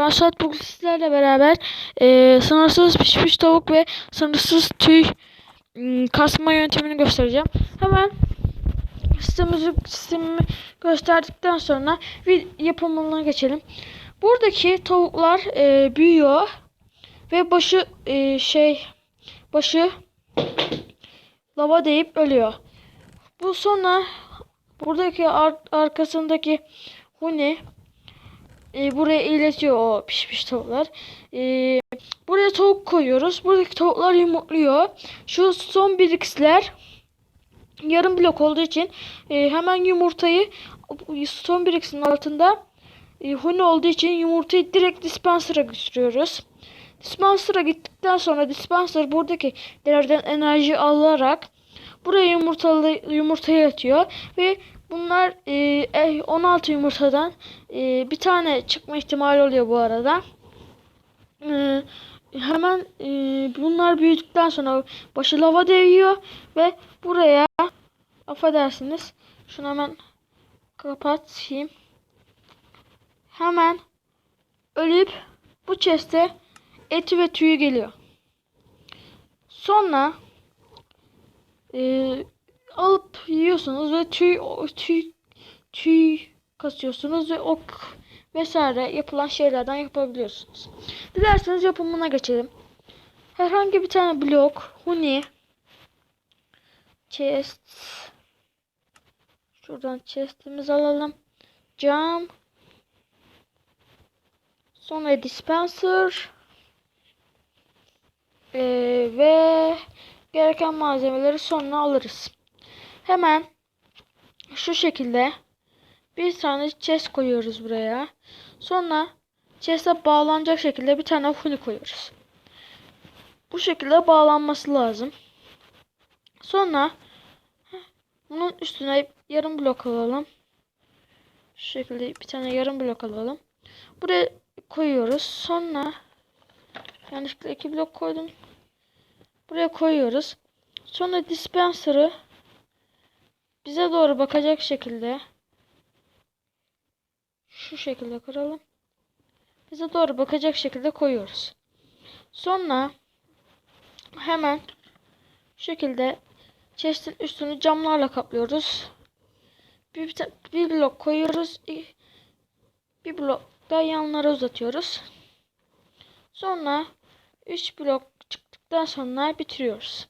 Başlat bugün sizlerle beraber e, sınırsız pişmiş tavuk ve sınırsız tüy m, kasma yöntemini göstereceğim. Hemen sistemimizi, sistemimi gösterdikten sonra bir yapımına geçelim. Buradaki tavuklar e, büyüyor ve başı e, şey başı lava değip ölüyor. Bu sonra buradaki ar- arkasındaki huni e, buraya iletiyor o pişmiş tavuklar. E, buraya tavuk koyuyoruz. Buradaki tavuklar yumurtluyor. Şu son bir x'ler yarım blok olduğu için e, hemen yumurtayı son bir x'in altında e, huni olduğu için yumurtayı direkt dispenser'a götürüyoruz. Dispenser'a gittikten sonra dispenser buradaki değerden enerji alarak buraya yumurtalı yumurtayı atıyor ve bunlar e, 16 yumurtadan e, bir tane çıkma ihtimali oluyor bu arada. E, hemen e, bunlar büyüdükten sonra başı lava değiyor ve buraya affedersiniz şunu hemen kapatayım. Hemen ölüp bu chest'e eti ve tüyü geliyor. Sonra e, alıp yiyorsunuz ve tüy tüy tüy kasıyorsunuz ve ok vesaire yapılan şeylerden yapabiliyorsunuz. Dilerseniz yapımına geçelim. Herhangi bir tane blok, huni, chest, şuradan chestimizi alalım, cam, sonra dispenser ee, ve gereken malzemeleri sonra alırız. Hemen şu şekilde bir tane chest koyuyoruz buraya. Sonra chest'e bağlanacak şekilde bir tane huni koyuyoruz. Bu şekilde bağlanması lazım. Sonra bunun üstüne yarım blok alalım. Şu şekilde bir tane yarım blok alalım. Buraya koyuyoruz. Sonra yanlışlıkla iki blok koydum. Buraya koyuyoruz. Sonra dispenser'ı bize doğru bakacak şekilde şu şekilde kuralım. Bize doğru bakacak şekilde koyuyoruz. Sonra hemen şu şekilde chest'in üstünü camlarla kaplıyoruz. Bir, bir blok koyuyoruz. Bir blok da yanlara uzatıyoruz. Sonra 3 blok çıktıktan sonra bitiriyoruz.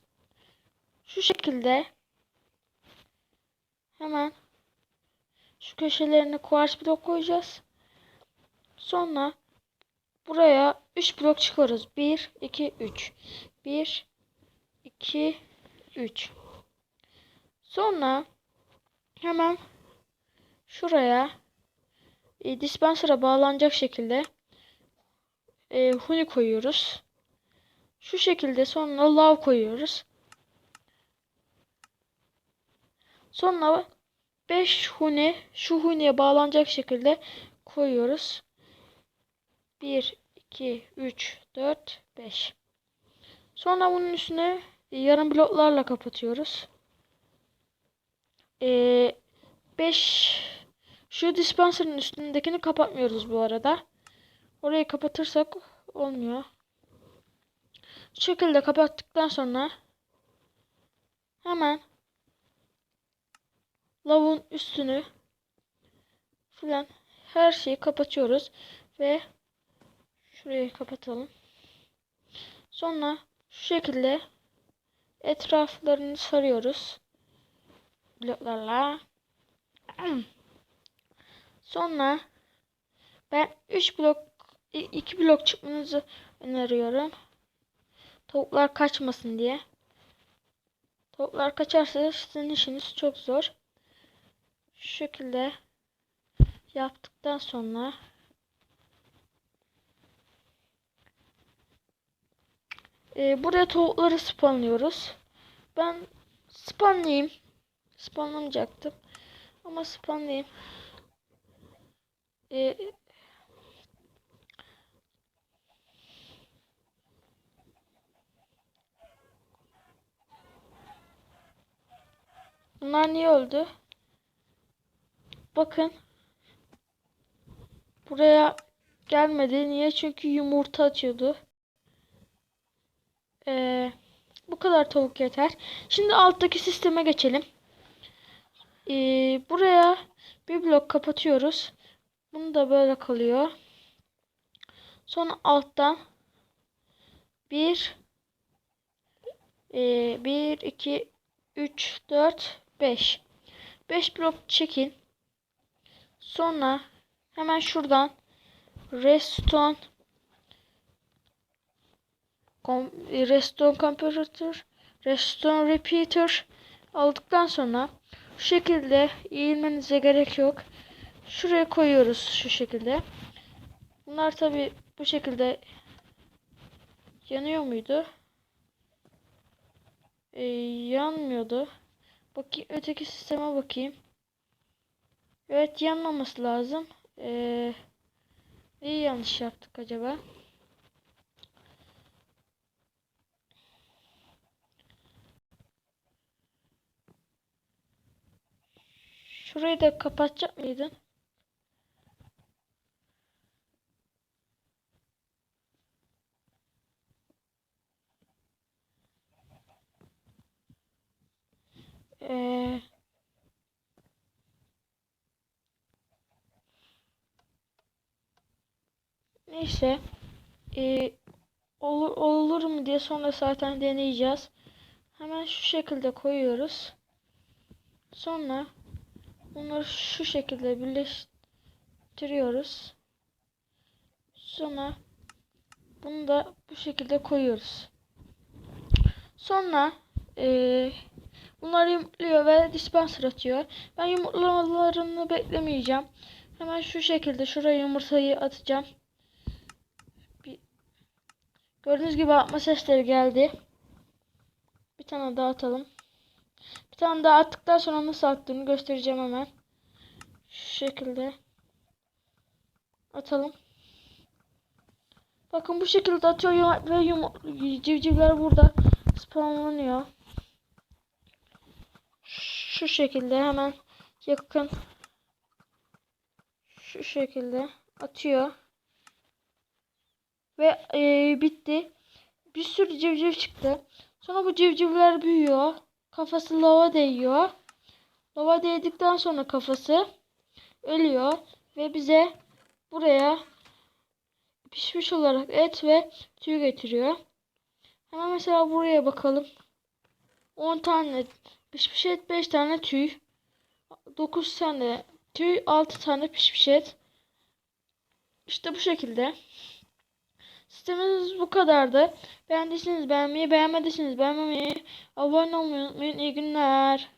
Şu şekilde hemen şu köşelerine kuars blok koyacağız. Sonra buraya 3 blok çıkarız. 1 2 3. 1 2 3. Sonra hemen şuraya e, dispenser'a bağlanacak şekilde e, huni koyuyoruz. Şu şekilde sonra lav koyuyoruz. Sonra 5 huni şu huniye bağlanacak şekilde koyuyoruz. 1 2 3 4 5. Sonra bunun üstüne yarım bloklarla kapatıyoruz. 5 ee, şu dispenser'ın üstündekini kapatmıyoruz bu arada. Orayı kapatırsak olmuyor. Bu şekilde kapattıktan sonra hemen lavun üstünü filan her şeyi kapatıyoruz ve şurayı kapatalım. Sonra şu şekilde etraflarını sarıyoruz bloklarla. Sonra ben 3 blok 2 blok çıkmanızı öneriyorum. Tavuklar kaçmasın diye. Tavuklar kaçarsa sizin işiniz çok zor. Şu şekilde yaptıktan sonra e, buraya tavukları spawnlıyoruz. Ben spawnlayayım. Spawnlamayacaktım. Ama spawnlayayım. E, Bunlar niye öldü? Bakın. Buraya gelmedi. Niye? Çünkü yumurta atıyordu. Ee, bu kadar tavuk yeter. Şimdi alttaki sisteme geçelim. Ee, buraya bir blok kapatıyoruz. Bunu da böyle kalıyor. Sonra alttan bir e, bir iki üç dört beş beş blok çekin. Sonra hemen şuradan Redstone kom, Redstone Comparator Redstone Repeater aldıktan sonra şu şekilde eğilmenize gerek yok. Şuraya koyuyoruz şu şekilde. Bunlar tabi bu şekilde yanıyor muydu? Ee, yanmıyordu. Bakayım öteki sisteme bakayım. Evet yanmaması lazım. Ee, neyi yanlış yaptık acaba? Şurayı da kapatacak mıydın? Ee, neyse. Ee, olur, olur mu diye sonra zaten deneyeceğiz. Hemen şu şekilde koyuyoruz. Sonra bunları şu şekilde birleştiriyoruz. Sonra bunu da bu şekilde koyuyoruz. Sonra eee bunlar yumurtluyor ve dispenser atıyor. Ben yumurtlamalarını beklemeyeceğim. Hemen şu şekilde şuraya yumurtayı atacağım. Gördüğünüz gibi atma sesleri geldi. Bir tane daha atalım. Bir tane daha attıktan sonra nasıl attığını göstereceğim hemen. Şu şekilde atalım. Bakın bu şekilde atıyor ve yum civcivler burada spawnlanıyor. Şu şekilde hemen yakın şu şekilde atıyor. Ve e, bitti. Bir sürü civciv çıktı. Sonra bu civcivler büyüyor. Kafası lava değiyor. Lava değdikten sonra kafası ölüyor ve bize buraya pişmiş olarak et ve tüy getiriyor. Hemen mesela buraya bakalım. 10 tane pişmiş et, 5 tane tüy. 9 tane tüy, 6 tane pişmiş et. İşte bu şekilde. Sistemimiz bu kadardı. Beğendiyseniz beğenmeyi, beğenmediyseniz beğenmemeyi, abone olmayı unutmayın. İyi günler.